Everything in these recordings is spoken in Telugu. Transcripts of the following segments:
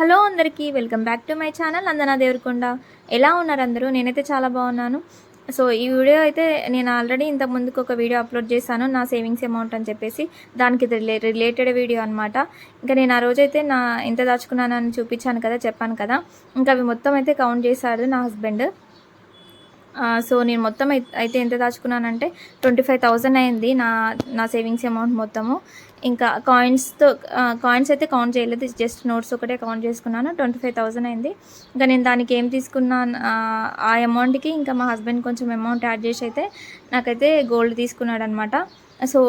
హలో అందరికీ welcome back to my channel Andana Devarakonda. ఎలా ఉన్నారు అందరూ? నేనైతే చాలా బాగున్నాను. సో ఈ వీడియో అయితే నేను ఆల్రెడీ ఇంత ముందుకు ఒక వీడియో అప్లోడ్ చేశాను నా సేవింగ్స్ అమౌంట్ అని చెప్పేసి. దానికి రిలేటెడ్ వీడియో అనమాట ఇంకా నేను ఆ రోజైతే నా ఎంత దాచుకున్నానని చూపించాను కదా చెప్పాను కదా. ఇంకా అవి మొత్తం అయితే కౌంట్ చేశాడు నా హస్బెండ్. సో నేను మొత్తం అయితే ఎంత దాచుకున్నానంటే ట్వంటీ ఫైవ్ థౌజండ్ అయింది నా నా సేవింగ్స్ అమౌంట్ మొత్తము. ఇంకా కాయిన్స్తో కాయిన్స్ అయితే కౌంట్ చేయలేదు జస్ట్ నోట్స్ ఒకటే కౌంట్ చేసుకున్నాను ట్వంటీ ఫైవ్ థౌజండ్ అయింది. ఇంకా నేను దానికి ఏం తీసుకున్నాను ఆ, అమౌంట్కి ఇంకా మా హస్బెండ్ కొంచెం అమౌంట్ యాడ్ చేసి అయితే నాకైతే గోల్డ్ తీసుకున్నాడు అనమాట సో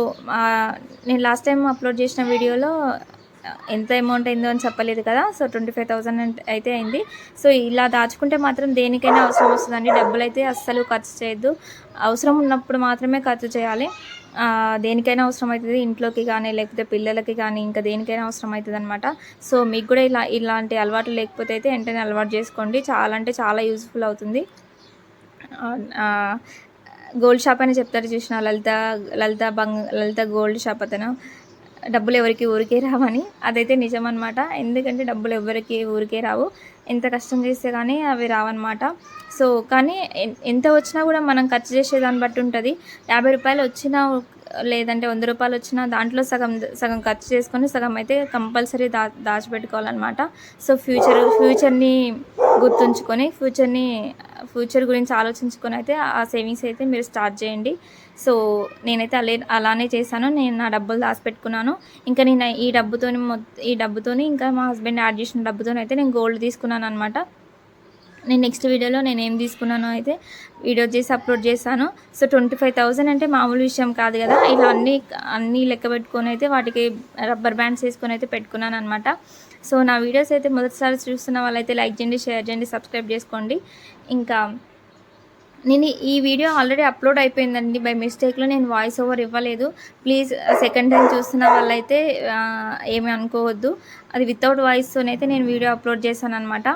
నేను లాస్ట్ టైం అప్లోడ్ చేసిన వీడియోలో ఎంత అమౌంట్ అయిందో అని చెప్పలేదు కదా సో ట్వంటీ ఫైవ్ థౌసండ్ అయితే అయింది. సో ఇలా దాచుకుంటే మాత్రం దేనికైనా అవసరం వస్తుందండి. డబ్బులు అయితే అస్సలు ఖర్చు చేయొద్దు. అవసరం ఉన్నప్పుడు మాత్రమే ఖర్చు చేయాలి. దేనికైనా అవసరం అవుతుంది. ఇంట్లోకి కానీ లేకపోతే పిల్లలకి కానీ ఇంకా దేనికైనా అవసరం అవుతుంది అనమాట సో మీకు కూడా ఇలా ఇలాంటి అలవాట్లు లేకపోతే అయితే వెంటనే అలవాటు చేసుకోండి. చాలా అంటే చాలా యూస్ఫుల్ అవుతుంది. గోల్డ్ షాప్ అని చెప్తారు చూసిన లలిత లలిత బంగ్ లలిత గోల్డ్ షాప్ అతను. డబ్బులు ఎవరికి ఊరికే రావని అదైతే నిజం అనమాట ఎందుకంటే డబ్బులు ఎవరికి ఊరికే రావు. ఎంత కష్టం చేస్తే కానీ అవి రావన్నమాట. సో కానీ ఎంత వచ్చినా కూడా మనం ఖర్చు చేసే దాన్ని బట్టి ఉంటుంది. యాభై రూపాయలు వచ్చినా లేదంటే వంద రూపాయలు వచ్చినా దాంట్లో సగం సగం ఖర్చు చేసుకొని సగం అయితే కంపల్సరీ దా దాచిపెట్టుకోవాలన్నమాట. సో ఫ్యూచర్ ఫ్యూచర్ని గుర్తుంచుకొని ఫ్యూచర్ని ఫ్యూచర్ గురించి ఆలోచించుకొని అయితే ఆ సేవింగ్స్ అయితే మీరు స్టార్ట్ చేయండి. సో నేనైతే అలే అలానే చేశాను. నేను నా డబ్బులు దాచిపెట్టుకున్నాను. ఇంకా నేను ఈ డబ్బుతోని మొత్తం ఈ డబ్బుతోని ఇంకా మా హస్బెండ్ యాడ్ చేసిన డబ్బుతోనైతే నేను గోల్డ్ తీసుకున్నాను అనమాట నేను నెక్స్ట్ వీడియోలో నేను ఏం తీసుకున్నానో అయితే వీడియో చేసి అప్లోడ్ చేశాను. సో ట్వంటీ ఫైవ్ థౌజండ్ అంటే మామూలు విషయం కాదు కదా. ఇలా అన్నీ అన్నీ లెక్క పెట్టుకొని అయితే వాటికి రబ్బర్ బ్యాండ్స్ వేసుకొని అయితే పెట్టుకున్నాను అనమాట సో నా వీడియోస్ అయితే మొదటిసారి చూస్తున్న వాళ్ళైతే లైక్ చేయండి షేర్ చేయండి సబ్స్క్రైబ్ చేసుకోండి. ఇంకా నేను ఈ వీడియో ఆల్రెడీ అప్లోడ్ అయిపోయిందండి. బై మిస్టేక్లో నేను వాయిస్ ఓవర్ ఇవ్వలేదు. ప్లీజ్ సెకండ్ టైం చూస్తున్న వాళ్ళైతే ఏమీ అనుకోవద్దు. అది వితౌట్ వాయిస్తోనైతే నేను వీడియో అప్లోడ్ చేశాను అనమాట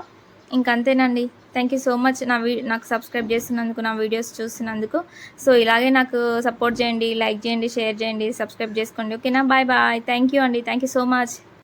ఇంకంతేనండి. థ్యాంక్ యూ సో మచ్ నా వీ నాకు సబ్స్క్రైబ్ చేస్తున్నందుకు నా వీడియోస్ చూస్తున్నందుకు. సో ఇలాగే నాకు సపోర్ట్ చేయండి లైక్ చేయండి షేర్ చేయండి సబ్స్క్రైబ్ చేసుకోండి. ఓకేనా బాయ్ బాయ్ థ్యాంక్ యూ అండి. Thank you so much